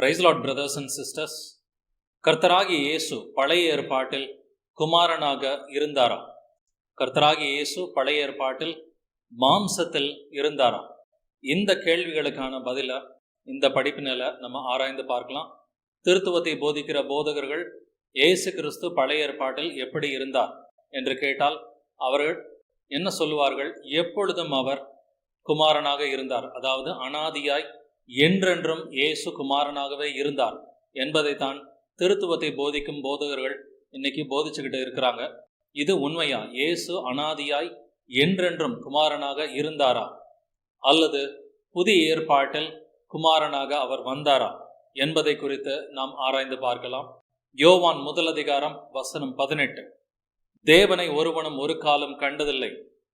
Praise lord brothers and sisters கர்த்தராகி இயேசு பழைய ஏற்பாட்டில் குமாரனாக இருந்தாராம். கர்த்தராகி இயேசு பழைய ஏற்பாட்டில் மாம்சத்தில் இருந்தாராம். இந்த கேள்விகளுக்கான பதிலை இந்த படிப்பினில் நம்ம ஆராய்ந்து பார்க்கலாம். திருத்துவத்தை போதிக்கிற போதகர்கள் இயேசு கிறிஸ்து பழைய ஏற்பாட்டில் எப்படி இருந்தார் என்று கேட்டால் அவர்கள் என்ன சொல்லுவார்கள்? எப்பொழுதும் அவர் குமாரனாக இருந்தார். அதாவது அனாதியாய் என்றென்றும் இயேசு குமாரனாகவே இருந்தார் என்பதைத்தான் திருத்துவத்தை போதிக்கும் போதகர்கள் இன்னைக்கு போதிச்சுக்கிட்டு இருக்கிறாங்க. இது உண்மையா? இயேசு அனாதியாய் என்றென்றும் குமாரனாக இருந்தாரா? அல்லது புதிய ஏற்பாட்டில் குமாரனாக அவர் வந்தாரா? என்பதை குறித்து நாம் ஆராய்ந்து பார்க்கலாம். யோவான் முதல் அதிகாரம் வசனம் பதினெட்டு. தேவனை ஒருவனும் ஒரு காலம் கண்டதில்லை.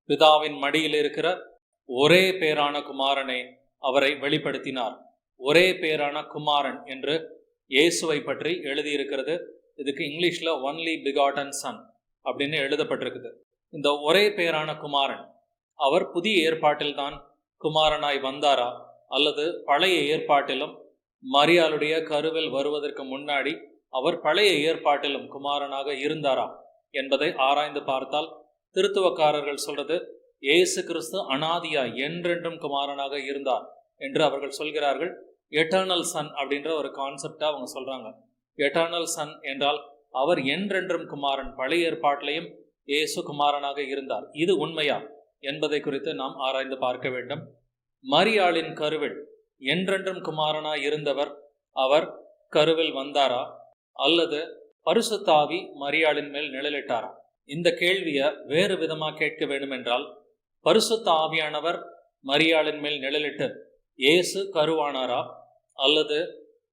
பிதாவின் மடியில் இருக்கிற ஒரே பேரான குமாரனே அவரை வெளிப்படுத்தினார். ஒரே பேரான குமாரன் என்று இயேசுவை பற்றி எழுதியிருக்கிறது. இதுக்கு இங்கிலீஷில் ஒன்லி பிகாட்டன் சன் அப்படின்னு எழுதப்பட்டிருக்குது. இந்த ஒரே பேரான குமாரன் அவர் புதிய ஏற்பாட்டில்தான் குமாரனாய் வந்தாரா? அல்லது பழைய ஏற்பாட்டிலும் மரியாளுடைய கருவில் வருவதற்கு முன்னாடி அவர் பழைய ஏற்பாட்டிலும் குமாரனாக இருந்தாரா என்பதை ஆராய்ந்து பார்த்தால் திருத்துவக்காரர்கள் சொல்றது இயேசு கிறிஸ்து அனாதியா என்றென்றும் குமாரனாக இருந்தார் என்று அவர்கள் சொல்கிறார்கள். எட்டர்னல் சன் அப்படின்ற ஒரு கான்செப்டா அவங்க சொல்றாங்க. எட்டர்னல் சன் என்றால் அவர் என்றென்றும் குமாரன் பழைய ஏற்பாட்டிலையும் இயேசு குமாரனாக இருந்தார். இது உண்மையா என்பதை குறித்து நாம் ஆராய்ந்து பார்க்க வேண்டும். மரியாளின் கருவில் என்றென்றும் குமாரனாய் இருந்தவர் அவர் கருவில் வந்தாரா? அல்லது பரிசுத்தாவி மரியாளின் மேல் நிழலிட்டாரா? இந்த கேள்வியை வேறு விதமாக கேட்க வேண்டும் என்றால் பரிசுத்த ஆவியானவர் மரியாளின் மேல் நிழலிட்டு இயேசு கருவானாரா? அல்லது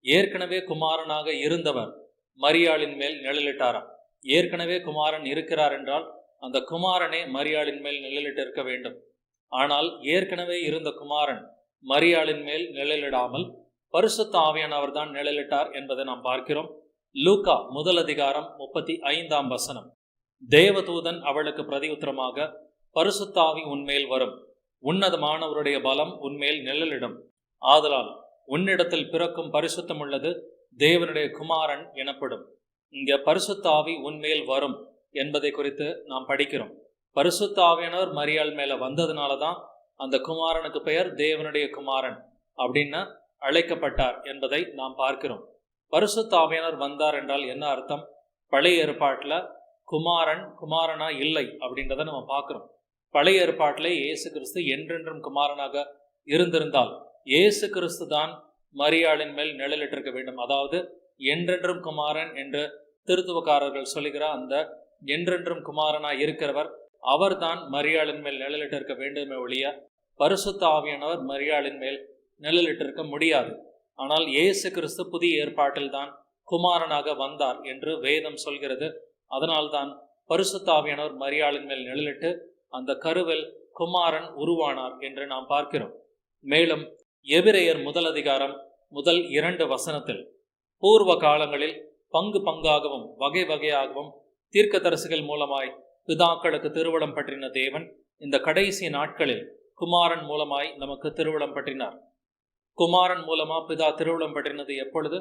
ஏற்கனவே குமாரனாக இருந்தவர் மரியாளின் மேல் நிழலிட்டாரா? ஏற்கனவே குமாரன் இருக்கிறார் என்றால் அந்த குமாரனே மரியாளின் மேல் நிழலிட்டு இருக்க வேண்டும். ஆனால் ஏற்கனவே இருந்த குமாரன் மரியாளின் மேல் நிழலிடாமல் பரிசுத்த ஆவியானவர் தான் நிழலிட்டார் என்பதை நாம் பார்க்கிறோம். லூகா முதல் அதிகாரம் முப்பத்தி ஐந்தாம் வசனம். தேவதூதன் அவளுக்கு பிரதி உத்தரமாக பரிசுத்தாவி உன்மேல் வரும். உன்னதமானவருடைய பலம் உன்மேல் நிழலிடும். ஆதலால் உன்னிடத்தில் பிறக்கும் பரிசுத்தம் உள்ளது தேவனுடைய குமாரன் எனப்படும். இங்க பரிசுத்தாவி உன்மேல் வரும் என்பதை குறித்து நாம் படிக்கிறோம். பரிசுத்தாவியானவர் மரியாள் மேல வந்ததுனால தான் அந்த குமாரனுக்கு பெயர் தேவனுடைய குமாரன் அப்படின்னு அழைக்கப்பட்டார் என்பதை நாம் பார்க்கிறோம். பரிசுத்தாவியனர் வந்தார் என்றால் என்ன அர்த்தம்? பழைய ஏற்பாட்டில் குமாரன் குமாரனா இல்லை அப்படின்றத நம்ம பார்க்குறோம். பழைய ஏற்பாட்டிலே இயேசு கிறிஸ்து என்றென்றும் குமாரனாக இருந்திருந்தால் இயேசு கிறிஸ்து தான் மரியாளின் மேல் நிழலிட்டிருக்க வேண்டும். அதாவது என்றென்றும் குமாரன் என்று திருத்துவக்காரர்கள் சொல்லுகிற அந்த என்றென்றும் குமாரனாய் இருக்கிறவர் அவர்தான் மரியாளின் மேல் நிழலிட்டிருக்க வேண்டுமே ஒழிய பரிசுத்த ஆவியானவர் மரியாளின் மேல் நிழலிட்டிருக்க முடியாது. ஆனால் இயேசு கிறிஸ்து புதிய ஏற்பாட்டில் தான் குமாரனாக வந்தார் என்று வேதம் சொல்கிறது. அதனால்தான் பரிசுத்தாவியானவர் மரியாளின் மேல் நிழலிட்டு அந்த கருவில் குமாரன் உருவானார் என்று நாம் பார்க்கிறோம். மேலும் எபிரேயர் முதல் அதிகாரம் முதல் இரண்டு வசனத்தில் பூர்வ காலங்களில் பங்கு பங்காகவும் வகை வகையாகவும் தீர்க்கதரிசிகள் மூலமாய் பிதாக்களுக்கு திருவிழம் பற்றின தேவன் இந்த கடைசி நாட்களில் குமாரன் மூலமாய் நமக்கு திருவிழம் பற்றினார். குமாரன் மூலமா பிதா திருவிழம் பற்றினது எப்பொழுது?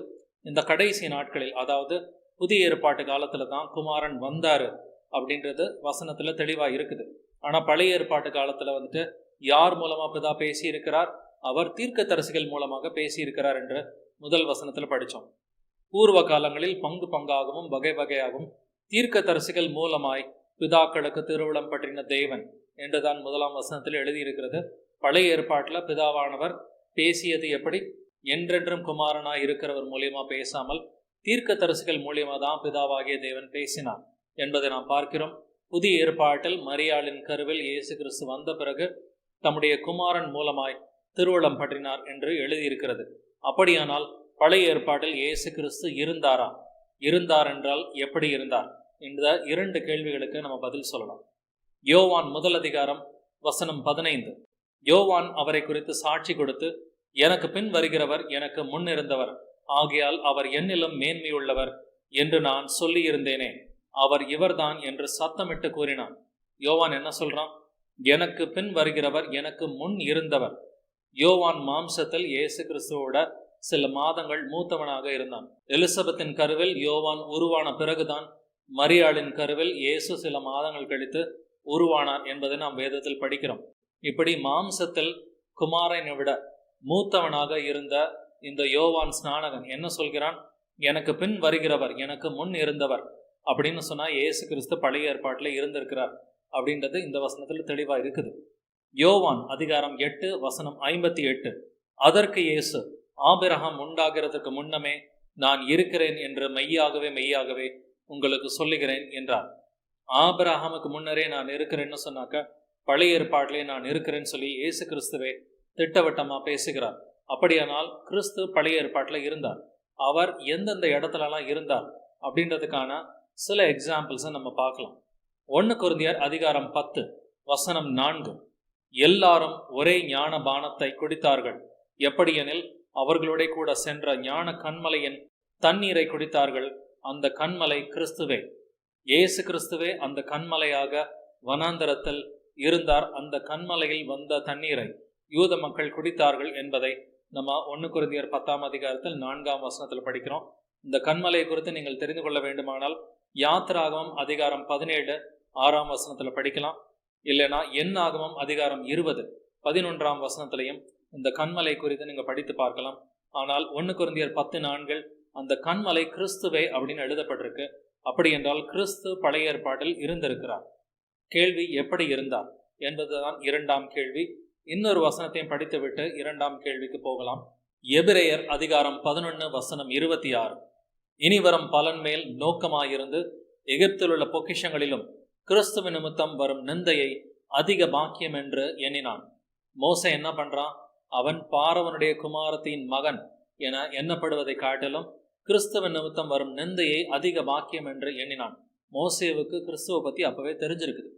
இந்த கடைசி நாட்களில் அதாவது புதிய ஏற்பாட்டு காலத்துல தான் குமாரன் வந்தாரு அப்படின்றது வசனத்துல தெளிவா இருக்குது. ஆனா பழைய ஏற்பாட்டு காலத்துல வந்துட்டு யார் மூலமா பிதா பேசியிருக்கிறார்? அவர் தீர்க்கதரிசிகள் மூலமாக பேசியிருக்கிறார் என்று முதல் வசனத்துல படித்தோம் பூர்வ காலங்களில் பங்கு பங்காகவும் வகை வகையாகவும் தீர்க்கதரிசிகள் மூலமாய் பிதாக்களுக்கு திருவிழம் பற்றின தேவன் என்றுதான் முதலாம் வசனத்தில் எழுதியிருக்கிறது. பழைய ஏற்பாட்டில் பிதாவானவர் பேசியது எப்படி? என்றென்றும் குமாரனாய் இருக்கிறவர் மூலியமா பேசாமல் தீர்க்கதரிசிகள் மூலியமா தான் பிதாவாகிய தேவன் பேசினார் என்பதை நாம் பார்க்கிறோம். புதிய ஏற்பாட்டில் மரியாளின் கருவில் இயேசு கிறிஸ்து வந்த பிறகு தம்முடைய குமாரன் மூலமாய் திருவள்ளம் பற்றினார் என்று எழுதியிருக்கிறது. அப்படியானால் பழைய ஏற்பாட்டில் இயேசு கிறிஸ்து இருந்தாரா? இருந்தார் என்றால் எப்படி இருந்தார்? இந்த இரண்டு கேள்விகளுக்கு நம்ம பதில் சொல்லலாம். யோவான் முதல் அதிகாரம் வசனம் பதினைந்து. யோவான் அவரை குறித்து சாட்சி கொடுத்து எனக்கு பின் வருகிறவர் எனக்கு முன் இருந்தவர். ஆகையால் அவர் என்னிலும் மேன்மையுள்ளவர் என்று நான் சொல்லியிருந்தேனே. அவர் இவர்தான் என்று சத்தமிட்டு கூறினான். யோவான் என்ன சொல்றான்? எனக்கு பின் வருகிறவர் எனக்கு முன் இருந்தவர். யோவான் மாம்சத்தில் இயேசு கிறிஸ்துவோட சில மாதங்கள் மூத்தவனாக இருந்தான். எலிசபெத்தின் கருவில் யோவான் உருவான பிறகுதான் மரியாளின் கருவில் இயேசு சில மாதங்கள் கழித்து உருவானார் என்பதை நாம் வேதத்தில் படிக்கிறோம். இப்படி மாம்சத்தில் குமாரனை விட மூத்தவனாக இருந்த இந்த யோவான் ஸ்நானகன் என்ன சொல்கிறான்? எனக்கு பின் வருகிறவர் எனக்கு முன் இருந்தவர். அப்படின்னு சொன்னால் ஏசு கிறிஸ்து பழைய ஏற்பாட்டில் இருந்திருக்கிறார். அப்படின்றது இந்த வசனத்தில் தெளிவாக இருக்குது. யோவான் அதிகாரம் எட்டு வசனம் ஐம்பத்தி எட்டு. அதற்கு இயேசு ஆபிரகாம் உண்டாகிறதுக்கு முன்னமே நான் இருக்கிறேன் என்று மெய்யாகவே மெய்யாகவே உங்களுக்கு சொல்லுகிறேன் என்றார். ஆபிரஹாமுக்கு முன்னரே நான் இருக்கிறேன்னு சொன்னாக்க பழைய ஏற்பாட்டிலே நான் இருக்கிறேன்னு சொல்லி இயேசு கிறிஸ்துவே திட்டவட்டமாக பேசுகிறார். அப்படியானால் கிறிஸ்து பழைய ஏற்பாட்டில் இருந்தார். அவர் எந்தெந்த இடத்துலலாம் இருந்தார் அப்படின்றதுக்கான சில எக்ஸாம்பிள்ஸை நம்ம பார்க்கலாம். ஒன்று குருந்தியர் அதிகாரம் பத்து வசனம் நான்கு. எல்லாரும் ஒரே ஞான பானத்தை குடித்தார்கள். எப்படியெனில் அவர்களோட கூட சென்ற ஞான கண்மலையின் தண்ணீரை குடித்தார்கள். அந்த கண்மலை கிறிஸ்துவே. இயேசு கிறிஸ்துவே அந்த கண்மலையாக வனாந்தரத்தில் இருந்தார். அந்த கண்மலையில் வந்த தண்ணீரை யூத மக்கள் குடித்தார்கள் என்பதை நம்ம ஒன்று குருந்தியர் பத்தாம் அதிகாரத்தில் நான்காம் வசனத்தில் படிக்கிறோம். இந்த கண்மலை குறித்து நீங்கள் தெரிந்து கொள்ள வேண்டுமானால் யாத்திராகமம் அதிகாரம் பதினேழு ஆறாம் வசனத்தில் படிக்கலாம். இல்லைனா என் ஆகமம் அதிகாரம் இருபது பதினொன்றாம் வசனத்திலையும் இந்த கண்மலை குறித்து நீங்கள் படித்து பார்க்கலாம். ஆனால் ஒன்று குருந்தியர் பத்து நான்கள் அந்த கண்மலை கிறிஸ்துவே அப்படின்னு எழுதப்பட்டிருக்கு. அப்படி என்றால் கிறிஸ்து பழைய ஏற்பாட்டில் இருந்திருக்கிறார். கேள்வி எப்படி இருந்தார்? என்பதுதான் இரண்டாம் கேள்வி. இன்னொரு வசனத்தையும் படித்துவிட்டு இரண்டாம் கேள்விக்கு போகலாம். எபிரேயர் அதிகாரம் பதினொன்று வசனம் இருபத்தி ஆறு. இனி வரும் பலன் மேல் நோக்கமாயிருந்து எகிப்தில் உள்ள பொக்கிஷங்களிலும் கிறிஸ்துவ நிமித்தம் வரும் நிந்தையை அதிக பாக்கியம் என்று எண்ணினான். மோச என்ன பண்றான்? அவன் பாரவனுடைய குமாரத்தின் மகன் என எண்ணப்படுவதை காட்டிலும் கிறிஸ்துவ நிமித்தம் வரும் நிந்தையை அதிக பாக்கியம் என்று எண்ணினான். மோசேவுக்கு கிறிஸ்துவ பத்தி அப்பவே தெரிஞ்சிருக்குது.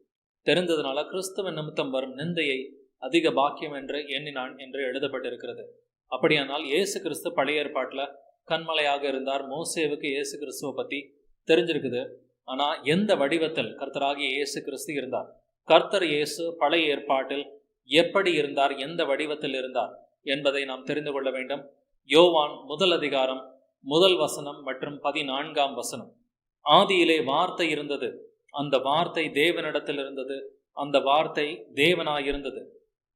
தெரிந்ததுனால கிறிஸ்துவ நிமித்தம் வரும் நிந்தையை அதிக பாக்கியம் என்று எண்ணினான் என்று எழுதப்பட்டிருக்கிறது. அப்படியானால் இயேசு கிறிஸ்து பழைய ஏற்பாட்டில் கண்மலையாக இருந்தார். மோசேவுக்கு இயேசு கிறிஸ்துவ பத்தி தெரிஞ்சிருக்குது. ஆனா எந்த வடிவத்தில் கர்த்தராகிய இயேசு கிறிஸ்து இருந்தார்? கர்த்தர் இயேசு பழைய ஏற்பாட்டில் எப்படி இருந்தார்? எந்த வடிவத்தில் இருந்தார்? என்பதை நாம் தெரிந்து கொள்ள வேண்டும். யோவான் முதல் அதிகாரம் முதல் வசனம் மற்றும் பதினான்காம் வசனம். ஆதியிலே வார்த்தை இருந்தது. அந்த வார்த்தை தேவனிடத்தில் இருந்தது. அந்த வார்த்தை தேவனாயிருந்தது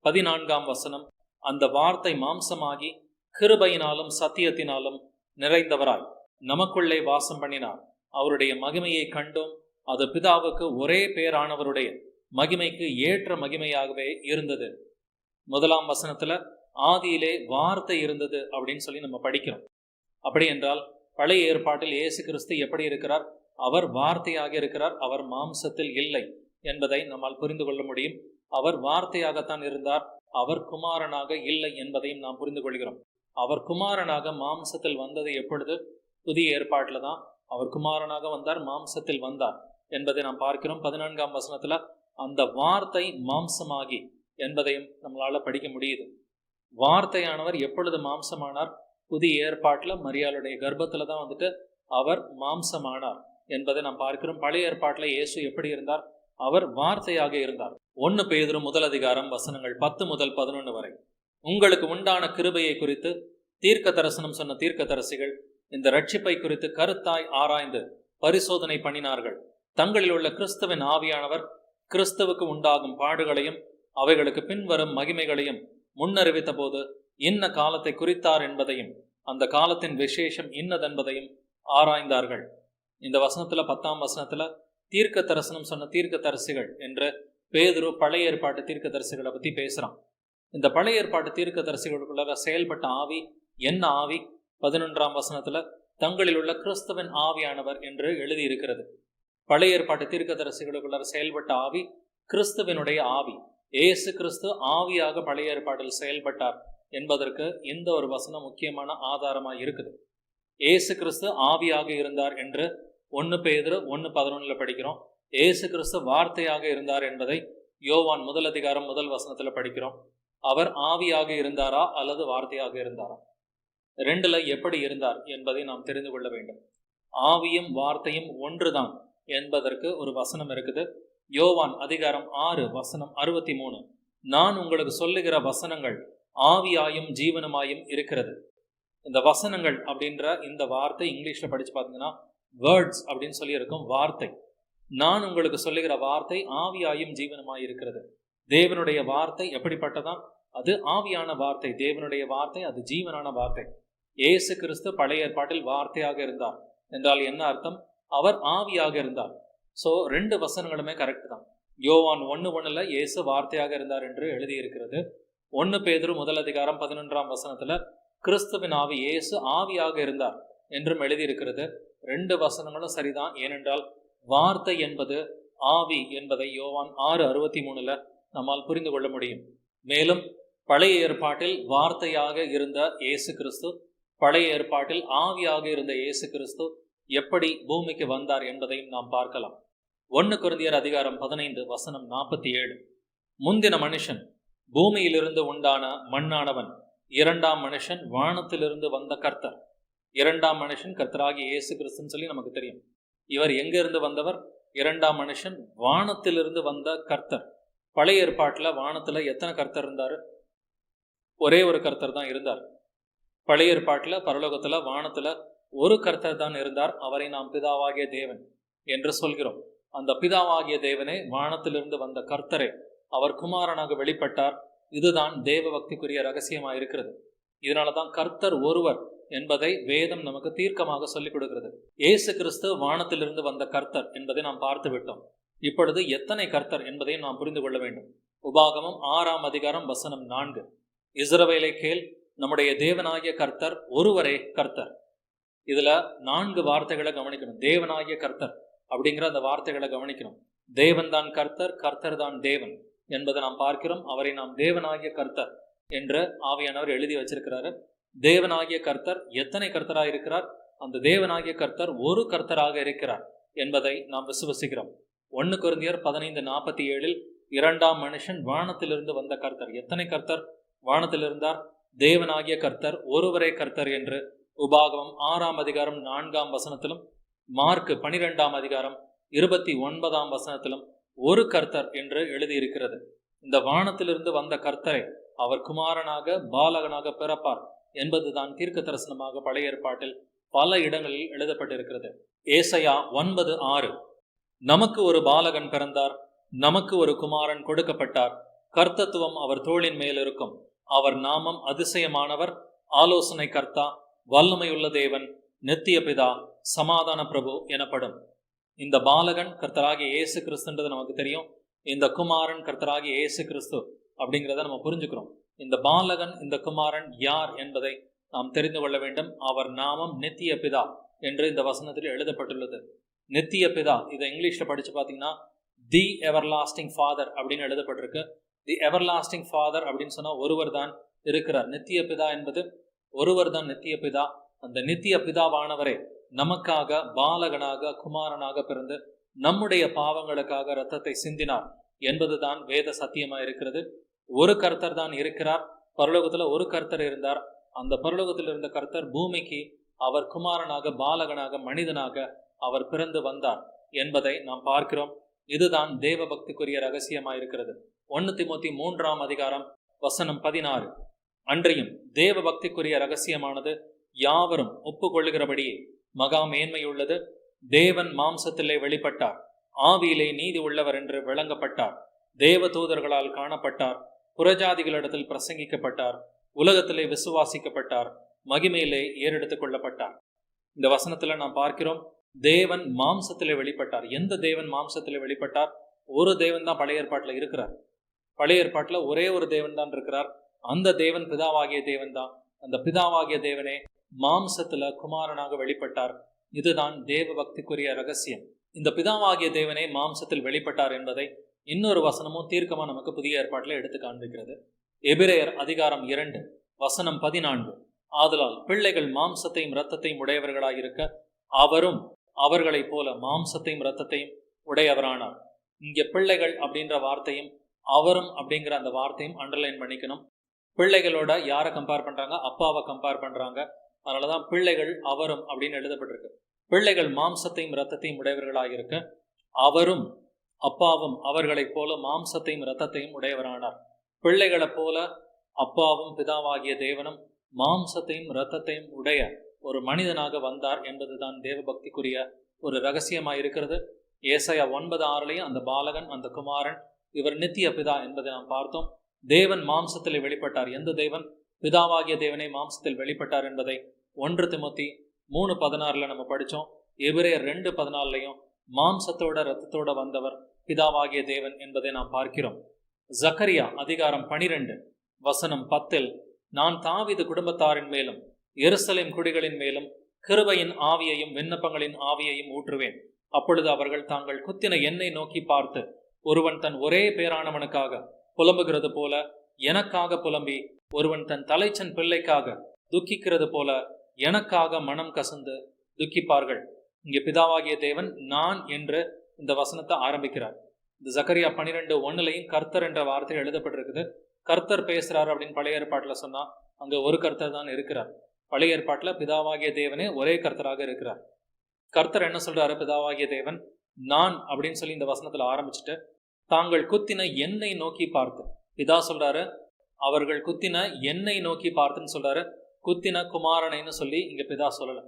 பதினான்காம் வசனம் அந்த வார்த்தை மாம்சமாகி கிருபையினாலும் சத்தியத்தினாலும் நிறைந்தவராய். நமக்குள்ளே வாசம் பண்ணினார். அவருடைய மகிமையை கண்டும் அது பிதாவுக்கு ஒரே பேரானவருடைய மகிமைக்கு ஏற்ற மகிமையாகவே இருந்தது. முதலாம் வசனத்துல ஆதியிலே வார்த்தை இருந்தது அப்படின்னு சொல்லி நம்ம படிக்கிறோம். அப்படி என்றால் பழைய ஏற்பாட்டில் இயேசு கிறிஸ்து எப்படி இருக்கிறார்? அவர் வார்த்தையாக இருக்கிறார் அவர் மாம்சத்தில் இல்லை என்பதை நம்மால் புரிந்து கொள்ள முடியும். அவர் வார்த்தையாகத்தான் இருந்தார் அவர் குமாரனாக இல்லை என்பதையும் நாம் புரிந்து கொள்கிறோம். அவர் குமாரனாக மாம்சத்தில் வந்தது எப்பொழுது? புதிய ஏற்பாட்டில் தான். அவர் குமாரனாக வந்தார் மாம்சத்தில் வந்தார் என்பதை நாம் பார்க்கிறோம். பதினான்காம் வசனத்துல அந்த வார்த்தை மாம்சமாகி என்பதையும் நம்மளால படிக்க முடியுது. வார்த்தையானவர் எப்பொழுது மாம்சமானார்? புதிய ஏற்பாட்டில் மரியாளுடைய கர்ப்பத்தில் தான் வந்துட்டு அவர் மாம்சமானார் என்பதை நாம் பார்க்கிறோம். பழைய ஏற்பாட்டில் இயேசு எப்படி இருந்தார்? அவர் வார்த்தையாக இருந்தார். ஒன்று பேதரும் முதல் அதிகாரம் வசனங்கள் பத்து முதல் பதினொன்று வரை. உங்களுக்கு உண்டான கிருபையை குறித்து தீர்க்க தரிசனம் சொன்ன தீர்க்க தரிசிகள் இந்த ரட்சிப்பை குறித்து கருத்தாய் ஆராய்ந்து பரிசோதனை பண்ணினார்கள். தங்களில் உள்ள கிறிஸ்துவின் ஆவியானவர் கிறிஸ்துவுக்கு உண்டாகும் பாடுகளையும் அவைகளுக்கு பின்வரும் மகிமைகளையும் முன்னறிவித்த போது இன்ன காலத்தை குறித்தார் என்பதையும் அந்த காலத்தின் விசேஷம் இன்னதென்பதையும் ஆராய்ந்தார்கள். இந்த வசனத்துல பத்தாம் வசனத்துல தீர்க்க தரிசனம் சொன்ன தீர்க்க தரிசிகள் என்று பேதுரு பழைய ஏற்பாட்டு தீர்க்க தரிசிகளை பத்தி பேசுறான். இந்த பழைய ஏற்பாட்டு தீர்க்க தரிசிகளுக்குள்ள செயல்பட்ட ஆவி என்ன ஆவி? பதினொன்றாம் வசனத்துல தங்களில் உள்ள கிறிஸ்தவன் ஆவியானவர் என்று எழுதியிருக்கிறது. பழைய ஏற்பாட்டு தீர்க்க தரிசிகளுக்குள்ள செயல்பட்ட ஆவி கிறிஸ்துவனுடைய ஆவி. ஏசு கிறிஸ்து ஆவியாக பழைய ஏற்பாட்டில் செயல்பட்டார் என்பதற்கு இந்த ஒரு வசனம் முக்கியமான ஆதாரமாக இருக்குது. ஏசு கிறிஸ்து ஆவியாக இருந்தார் என்று ஒன்று பேதரு ஒன்று பதினொன்னுல படிக்கிறோம். ஏசு கிறிஸ்து வார்த்தையாக இருந்தார் என்பதை யோவான் முதல் அதிகாரம் முதல் வசனத்துல படிக்கிறோம். அவர் ஆவியாக இருந்தாரா அல்லது வார்த்தையாக இருந்தாரா? ரெண்டுல எப்படி இருந்தார் என்பதை நாம் தெரிந்து கொள்ள வேண்டும். ஆவியும் வார்த்தையும் ஒன்றுதான் என்பதற்கு ஒரு வசனம் இருக்குது. யோவான் அதிகாரம் ஆறு வசனம் அறுபத்தி மூணு நான் உங்களுக்கு சொல்லுகிற வசனங்கள் ஆவியாயும் ஜீவனமாயும் இருக்கிறது. இந்த வசனங்கள் அப்படின்ற இந்த வார்த்தை இங்கிலீஷ்ல படிச்சு பார்த்தீங்கன்னா வேர்ட்ஸ் அப்படின்னு சொல்லி இருக்கும் வார்த்தை. நான் உங்களுக்கு சொல்லுகிற வார்த்தை ஆவியாயும் ஜீவனமாய் இருக்கிறது. தேவனுடைய வார்த்தை எப்படிப்பட்டதான் அது ஆவியான வார்த்தை தேவனுடைய வார்த்தை அது ஜீவனான வார்த்தை. ஏசு கிறிஸ்து பழைய ஏற்பாட்டில் வார்த்தையாக இருந்தார். என்றால் என்ன அர்த்தம்? அவர் ஆவியாக இருந்தார். ஸோ ரெண்டு வசனங்களுமே கரெக்ட் தான். யோவான் ஒன்று ஒன்றில் இயேசு வார்த்தையாக இருந்தார் என்று எழுதியிருக்கிறது. ஒன்று பேதுரு முதல் அதிகாரம் பதினொன்றாம் வசனத்தில் கிறிஸ்துவின் ஆவி இயேசு ஆவியாக இருந்தார் என்றும் எழுதியிருக்கிறது. ரெண்டு வசனங்களும் சரிதான். ஏனென்றால் வார்த்தை என்பது ஆவி என்பதை யோவான் ஆறு அறுபத்தி மூணுல நம்மால் புரிந்து கொள்ள முடியும். மேலும் பழைய ஏற்பாட்டில் வார்த்தையாக இருந்த இயேசு கிறிஸ்து பழைய ஏற்பாட்டில் ஆவியாக இருந்த இயேசு கிறிஸ்து எப்படி பூமிக்கு வந்தார் என்பதையும் நாம் பார்க்கலாம். ஒன்று குருந்தியர் அதிகாரம் பதினைந்து வசனம் நாற்பத்தி ஏழு. முந்தின மனுஷன் பூமியிலிருந்து உண்டான மண்ணானவன் இரண்டாம் மனுஷன் வானத்திலிருந்து வந்த கர்த்தர். இரண்டாம் மனுஷன் கர்த்தராகி இயேசு கிறிஸ்துன்னு சொல்லி நமக்கு தெரியும். இவர் எங்கிருந்து வந்தவர்? இரண்டாம் மனுஷன் வானத்திலிருந்து வந்த கர்த்தர். பழைய ஏற்பாட்டில் வானத்தில் எத்தனை கர்த்தர் இருந்தார்? ஒரே ஒரு கர்த்தர் தான் இருந்தார். பழைய ஏற்பாட்டில் பரலோகத்தில் வானத்தில் ஒரு கர்த்தர் தான் இருந்தார். அவரை நாம் பிதாவாகிய தேவன் என்று சொல்கிறோம். அந்த பிதாவாகிய தேவனே வானத்திலிருந்து வந்த கர்த்தரே அவர் குமாரனாக வெளிப்பட்டார். இதுதான் தேவ பக்திக்குரிய ரகசியமாக இருக்கிறது. இதனால தான் கர்த்தர் ஒருவர் என்பதை வேதம் நமக்கு தீர்க்கமாக சொல்லிக் கொடுக்கிறது. இயேசு கிறிஸ்து வானத்திலிருந்து வந்த கர்த்தர் என்பதை நாம் பார்த்து விட்டோம். இப்பொழுது எத்தனை கர்த்தர் என்பதையும் நாம் புரிந்து கொள்ள வேண்டும். உபாகமம் ஆறாம் அதிகாரம் வசனம் நான்கு. இஸ்ரவேலை கேள் நம்முடைய தேவனாகிய கர்த்தர் ஒருவரே கர்த்தர். இதுல நான்கு வார்த்தைகளை கவனிக்கணும். தேவனாகிய கர்த்தர் அப்படிங்கிற அந்த வார்த்தைகளை கவனிக்கணும். தேவன் தான் கர்த்தர் கர்த்தர் தான் தேவன் என்பதை நாம் பார்க்கிறோம். அவரை நாம் தேவனாகிய கர்த்தர் என்று ஆவியானவர் எழுதி வச்சிருக்கிறாரு. தேவனாகிய கர்த்தர் எத்தனை கர்த்தராக இருக்கிறார் அந்த தேவனாகிய கர்த்தர் ஒரு கர்த்தராக இருக்கிறார் என்பதை நாம் விசுவசிக்கிறோம். ஒன்று குருந்தியர் பதினைந்து நாற்பத்தி ஏழில் இரண்டாம் மனுஷன் வானத்திலிருந்து வந்த கர்த்தர். எத்தனை கர்த்தர்? வானத்தில் இருந்தார் தேவனாகிய கர்த்தர் ஒருவரே கர்த்தர் என்று உபாகமம் ஆறாம் அதிகாரம் நான்காம் வசனத்திலும் மார்க் பனிரெண்டாம் அதிகாரம் இருபத்தி ஒன்பதாம் வசனத்திலும் ஒரு கர்த்தர் என்று எழுதியிருக்கிறது. இந்த வானத்திலிருந்து வந்த கர்த்தரை அவர் குமாரனாக பாலகனாக பிறப்பார் என்பதுதான் தீர்க்க தரிசனமாக பழைய ஏற்பாட்டில் பல இடங்களில் எழுதப்பட்டிருக்கிறது. ஏசையா ஒன்பது ஆறு நமக்கு ஒரு பாலகன் பிறந்தார் நமக்கு ஒரு குமாரன் கொடுக்கப்பட்டார். கர்த்தத்துவம் அவர் தோளின் மேல் இருக்கும். அவர் நாமம் அதிசயமானவர் ஆலோசனை கர்த்தா வல்லமையுள்ள தேவன் நித்திய பிதா சமாதான பிரபு எனப்படும். இந்த பாலகன் கர்த்தராகிய இயேசு கிறிஸ்துன்றது நமக்கு தெரியும். இந்த குமாரன் கர்த்தராகிய இயேசு கிறிஸ்து அப்படிங்கிறத நம்ம புரிஞ்சுக்கிறோம். இந்த பாலகன் இந்த குமாரன் யார் என்பதை நாம் தெரிந்து கொள்ள வேண்டும். அவர் நாமம் நித்திய பிதா என்று இந்த வசனத்தில் எழுதப்பட்டுள்ளது. நித்திய பிதா. இதை இங்கிலீஷில் படிச்சு பார்த்தீங்கன்னா தி எவர் லாஸ்டிங் ஃபாதர் அப்படின்னு எழுதப்பட்டிருக்கு. தி எவர் லாஸ்டிங் ஃபாதர் அப்படின்னு சொன்னா ஒருவர் தான் இருக்கிறார். நித்திய பிதா என்பது ஒருவர் தான் நித்திய பிதா. அந்த நித்திய பிதாவானவரே நமக்காக பாலகனாக குமாரனாக பிறந்து நம்முடைய பாவங்களுக்காக ரத்தத்தை சிந்தினார் என்பதுதான் வேத சத்தியமா இருக்கிறது. ஒரு கர்த்தர் தான் இருக்கிறார். பரலோகத்தில் ஒரு கர்த்தர் இருந்தார். அந்த பரலோகத்தில் இருந்த கர்த்தர் பூமிக்கு அவர் குமாரனாக பாலகனாக மனிதனாக அவர் பிறந்து வந்தார் என்பதை நாம் பார்க்கிறோம். இதுதான் தேவ பக்திக்குரிய ரகசியமா இருக்கிறது ஒன்னு திமுத்தி மூன்றாம் அதிகாரம் வசனம் பதினாறு. அன்றையும் தேவ பக்திக்குரிய ரகசியமானது யாவரும் ஒப்புக்கொள்ளுகிறபடியே மகா மேன்மையுள்ளது. தேவன் மாம்சத்திலே வெளிப்பட்டார். ஆவியிலே நீதி உள்ளவர் என்று விளங்கப்பட்டார். தேவ தூதர்களால் காணப்பட்டார். புறஜாதிகளிடத்தில் பிரசங்கிக்கப்பட்டார். உலகத்திலே விசுவாசிக்கப்பட்டார். மகிமையிலே ஏறெடுத்துக் கொள்ளப்பட்டார். இந்த வசனத்துல நாம் பார்க்கிறோம் தேவன் மாம்சத்தில் வெளிப்பட்டார். எந்த தேவன் மாம்சத்தில் வெளிப்பட்டார்? ஒரு தேவன் தான் பழைய ஏற்பாட்டுல இருக்கிறார். பழைய ஏற்பாட்டுல ஒரே ஒரு தேவன் தான் இருக்கிறார். அந்த தேவன் பிதாவாகிய தேவன் தான். அந்த பிதாவாகிய தேவனே மாம்சத்துல குமாரனாக வெளிப்பட்டார். இதுதான் தேவ பக்திக்குரிய ரகசியம். இந்த பிதாவாகிய தேவனே மாம்சத்தில் வெளிப்பட்டார் என்பதை இன்னொரு வசனமும் தீர்க்கமா நமக்கு புதிய ஏற்பாட்டில் எடுத்து காண்பிக்கிறது. எபிரேயர் அதிகாரம் இரண்டு வசனம் பதினான்கு. ஆதலால் பிள்ளைகள் மாம்சத்தையும் இரத்தத்தையும் உடையவர்களாயிருக்க அவரும் அவர்களைப் போல மாம்சத்தையும் இரத்தத்தையும் உடையவரானார். இங்க பிள்ளைகள் அப்படின்ற வார்த்தையும் அவரும் அப்படிங்கிற அந்த வார்த்தையும் அண்டர்லைன் பண்ணிக்கணும். பிள்ளைகளோட யாரை கம்பேர் பண்றாங்க? அப்பாவை கம்பேர் பண்றாங்க. அதனாலதான் பிள்ளைகள் அவரும் அப்படின்னு எழுதப்பட்டிருக்கு. பிள்ளைகள் மாம்சத்தையும் இரத்தத்தையும் உடையவர்களாக இருக்க அவரும் அப்பாவும் அவர்களைப் போல மாம்சத்தையும் இரத்தத்தையும் உடையவரானார். பிள்ளைகளைப் போல அப்பாவும் பிதாவாகிய தேவனும் மாம்சத்தையும் இரத்தத்தையும் உடைய ஒரு மனிதனாக வந்தார் என்பதுதான் தேவபக்திக்குரிய ஒரு ரகசியமாக இருக்கிறது ஏசையா ஒன்பது ஆறுலையும் அந்த பாலகன் அந்த குமாரன் இவர் நித்திய பிதா என்பதை நாம் பார்த்தோம். தேவன் மாம்சத்தில் வெளிப்பட்டார். எந்த தேவன்? பிதாவாகிய தேவனை மாம்சத்தில் வெளிப்பட்டார் என்பதை ஒன்று திமுத்தி மூணு பதினாறுல நம்ம படித்தோம் எபிரேயர் ரெண்டு பதினாலுலையும் மாம்சத்தோட ரத்தத்தோட வந்தவர் பிதாவாகிய தேவன் என்பதை நாம் பார்க்கிறோம். ஜக்கரியா அதிகாரம் பனிரெண்டு வசனம் பத்தில் நான் தாவிது குடும்பத்தாரின் மேலும் எருசலேம் குடிகளின் மேலும் கிருபையின் ஆவியையும் விண்ணப்பங்களின் ஆவியையும் ஊற்றுவேன். அப்பொழுது அவர்கள் தாங்கள் குத்தின எண்ணை நோக்கி பார்த்து ஒருவன் தன் ஒரே பேரானவனுக்காக புலம்புகிறது போல எனக்காக புலம்பி ஒருவன் தன் தலைச்சன் பிள்ளைக்காக துக்கிக்கிறது போல எனக்காக மனம் கசந்து துக்கிப்பார்கள். இங்கே பிதாவாகிய தேவன் நான் என்று இந்த வசனத்தை ஆரம்பிக்கிறார். இந்த ஜக்கரியா பன்னிரெண்டு ஒன்னுலையும் கர்த்தர் என்ற வார்த்தை எழுதப்பட்டிருக்குது. கர்த்தர் பேசுறாரு அப்படின்னு பழைய ஏற்பாட்டில் சொன்னா அங்க ஒரு கர்த்தர் தான் இருக்கிறார். பழைய ஏற்பாட்டில் பிதாவாகிய தேவனே ஒரே கர்த்தராக இருக்கிறார். கர்த்தர் என்ன சொல்றாரு? பிதாவாகிய தேவன் நான் அப்படின்னு சொல்லி இந்த வசனத்துல ஆரம்பிச்சுட்டு தாங்கள் குத்தின என்னை நோக்கி பார்த்து. பிதா சொல்றாரு அவர்கள் குத்தின என்னை நோக்கி பார்த்துன்னு சொல்றாரு. குத்தின குமாரனைன்னு சொல்லி இங்க பிதா சொல்லல.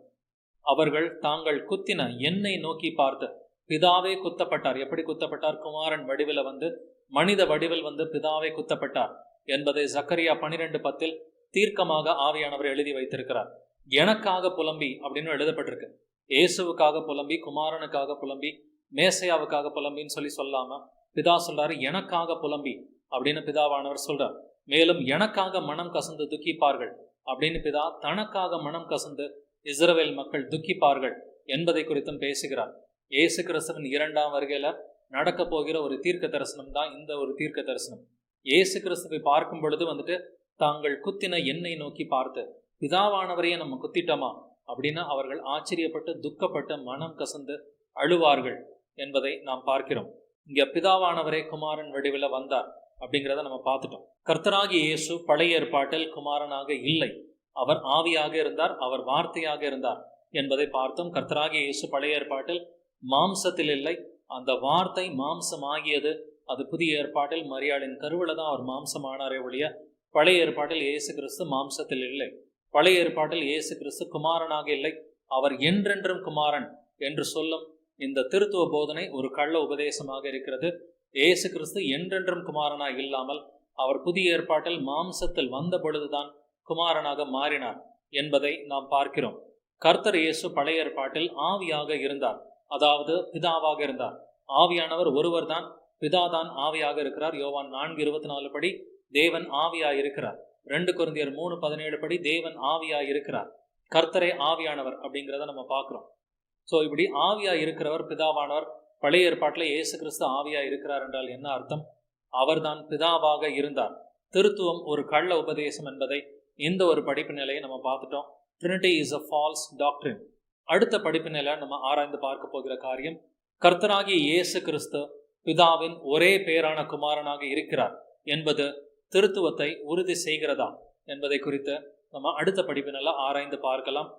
அவர்கள் தாங்கள் குத்தின என்னை நோக்கி பார்த்து. பிதாவே குத்தப்பட்டார். எப்படி குத்தப்பட்டார்? குமாரன் வடிவில் வந்து மனித வடிவில் வந்து பிதாவே குத்தப்பட்டார். என்பதை சக்கரியா பனிரெண்டு பத்தில் தீர்க்கமாக ஆவியானவர் எழுதி வைத்திருக்கிறார். எனக்காக புலம்பி அப்படின்னு எழுதப்பட்டிருக்கு. இயேசுவுக்காக புலம்பி குமாரனுக்காக புலம்பி மேசையாவுக்காக புலம்பின்னு சொல்லி சொல்லாம பிதா சொல்றாரு எனக்காக புலம்பி அப்படின்னு பிதாவானவர் சொல்றார். மேலும் எனக்காக மனம் கசந்து துக்கிப்பார்கள் அப்படின்னு பிதா தனக்காக மனம் கசந்து இஸ்ரவேல் மக்கள் துக்கிப்பார்கள் என்பதை குறித்தும் பேசுகிறார். இயேசு கிறிஸ்துவின் இரண்டாம் வருகையில நடக்க போகிற ஒரு தீர்க்க தரிசனம் தான் இந்த ஒரு தீர்க்க தரிசனம் இயேசு கிறிஸ்துவை பார்க்கும் பொழுது வந்துட்டு தாங்கள் குத்தின என்னை நோக்கி பார்த்து பிதாவானவரையே நம்ம குத்திட்டோமா? அப்படின்னு அவர்கள் ஆச்சரியப்பட்டு துக்கப்பட்டு மனம் கசந்து அழுவார்கள் என்பதை நாம் பார்க்கிறோம். இங்க பிதாவானவரே குமாரன் வடிவில் வந்தார் அப்படிங்கிறத நம்ம பார்த்துட்டோம். கர்த்தராகி இயேசு பழைய ஏற்பாட்டில் குமாரனாக இல்லை. அவர் ஆவியாக இருந்தார் அவர் வார்த்தையாக இருந்தார் என்பதை பார்த்தோம். கர்த்தராகி இயேசு பழைய ஏற்பாட்டில் மாம்சத்தில் இல்லை. அந்த வார்த்தை மாம்சமாகியது. அது புதிய ஏற்பாட்டில் மரியாளின் கருவில தான் அவர் மாம்சமானாரே ஒழிய பழைய ஏற்பாட்டில் இயேசு கிறிஸ்து மாம்சத்தில் இல்லை. பழைய ஏற்பாட்டில் இயேசு கிறிஸ்து குமாரனாக இல்லை. அவர் என்றென்றும் குமாரன் என்று சொல்லும் இந்த திருத்துவ போதனை ஒரு கள்ள உபதேசமாக இருக்கிறது. இயேசு கிறிஸ்து என்றென்றும் குமாரனாக இல்லாமல் அவர் புதிய ஏற்பாட்டில் மாம்சத்தில் வந்த பொழுதுதான் குமாரனாக மாறினார் என்பதை நாம் பார்க்கிறோம். கர்த்தர் இயேசு பழைய ஏற்பாட்டில் ஆவியாக இருந்தார். அதாவது பிதாவாக இருந்தார். ஆவியானவர் ஒருவர் தான் பிதாதான் ஆவியாக இருக்கிறார். யோவான் நான்கு இருபத்தி நாலு படி. தேவன் ஆவியா இருக்கிறார் ரெண்டு குருந்தியர் மூணு பதினேழு படி தேவன் ஆவியா இருக்கிறார் கர்த்தரே ஆவியானவர் அப்படிங்கிறத நம்ம பார்க்குறோம். ஸோ இப்படி ஆவியா இருக்கிறவர் பிதாவானவர் பழைய ஏற்பாட்டில் இயேசு கிறிஸ்து ஆவியா இருக்கிறார் என்றால் என்ன அர்த்தம்? அவர்தான் பிதாவாக இருந்தார். திருத்துவம் ஒரு கள்ள உபதேசம் என்பதை இந்த ஒரு படிப்பு நிலையை நம்ம பார்த்துட்டோம். ட்ரினிட்டி இஸ் அ ஃபால்ஸ் டாக்டரின் அடுத்த படிப்பு நிலை நம்ம ஆராய்ந்து பார்க்க போகிற காரியம் கர்த்தராகிய இயேசு கிறிஸ்து பிதாவின் ஒரே பேரான குமாரனாக இருக்கிறார் என்பது திருத்துவத்தை உறுதி செய்கிறதா என்பதை குறித்து நம்ம அடுத்த படிப்பினெல்லாம் ஆராய்ந்து பார்க்கலாம்.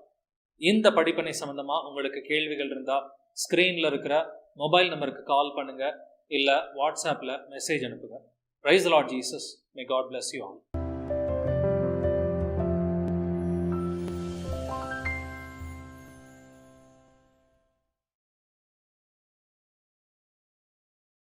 இந்த படிப்பினை சம்பந்தமா உங்களுக்கு கேள்விகள் இருந்தால் ஸ்க்ரீன்ல இருக்கிற மொபைல் நம்பருக்கு கால் பண்ணுங்க. இல்லை வாட்ஸ்அப்பில் மெசேஜ் அனுப்புங்க. Praise lord Jesus may God bless you all